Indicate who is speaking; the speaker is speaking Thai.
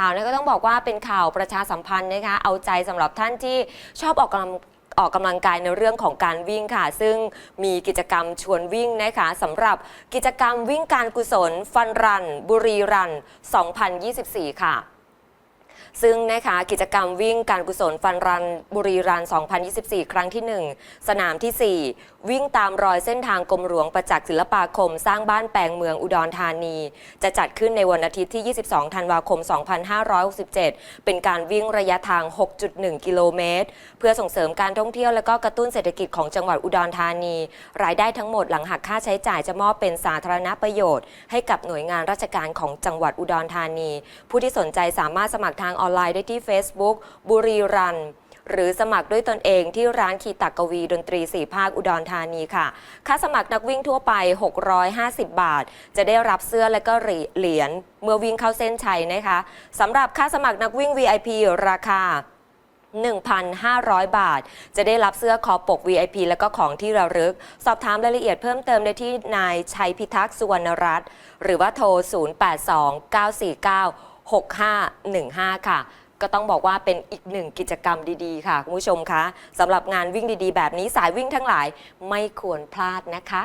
Speaker 1: ข่าวนะก็ต้องบอกว่าเป็นข่าวประชาสัมพันธ์นะคะเอาใจสำหรับท่านที่ชอบออกกำลังออกกำลังกายในเรื่องของการวิ่งค่ะ ซึ่งมีกิจกรรมชวนวิ่งนะคะสำหรับกิจกรรมวิ่งการกุศล ฟันรัน บุรีรัน 2024 ค่ะ ซึ่งนะคะกิจกรรมวิ่งการกุศลฟันรันบุรีรัน 2024 ครั้งที่ 1 สนามทีสี่ 4 วิ่งตามรอยเส้นทางกรมหลวงประจักษ์ศิลปาคม สร้างบ้านแปลงเมืองอุดรธานี จะจัดขึ้นในวันอาทิตย์ที่ 22 ธันวาคม 2567 เป็นการวิ่งระยะทาง 6.1 กิโลเมตร เพื่อส่งเสริมการท่องเที่ยวและก็กระตุ้นเศรษฐกิจของจังหวัดอุดรธานี รายได้ทั้งหมดหลังหักค่าใช้จ่ายจะมอบเป็นสาธารณประโยชน์ ให้กับหน่วยงานราชการของจังหวัดอุดรธานี ผู้ที่สนใจสามารถสมัครทางออนไลน์ได้ที่ Facebook บุรีรันหรือสมัครด้วยตนเองที่ร้านคีตักกวี ดนตรีสี่ภาคอุดรธานีค่ะ ค่าสมัครนักวิ่งทั่วไป 650 บาท จะได้รับเสื้อและก็เหรียญเมื่อวิ่งเข้าเส้นชัยนะคะสำหรับค่าสมัครนักวิ่ง VIP ราคา 1,500 บาท จะได้รับเสื้อคอปก VIP แล้วก็ของที่ระลึก สอบถามรายละเอียดเพิ่มเติมได้ที่นายชัยพิทักษ์สุวรรณรัตน์หรือว่าโทร 6515 ค่ะ ก็ต้องบอกว่าเป็นอีกหนึ่งกิจกรรมดีๆ ค่ะ คุณผู้ชมคะสำหรับงานวิ่งดีๆ แบบนี้สายวิ่งทั้งหลายไม่ควรพลาดนะคะ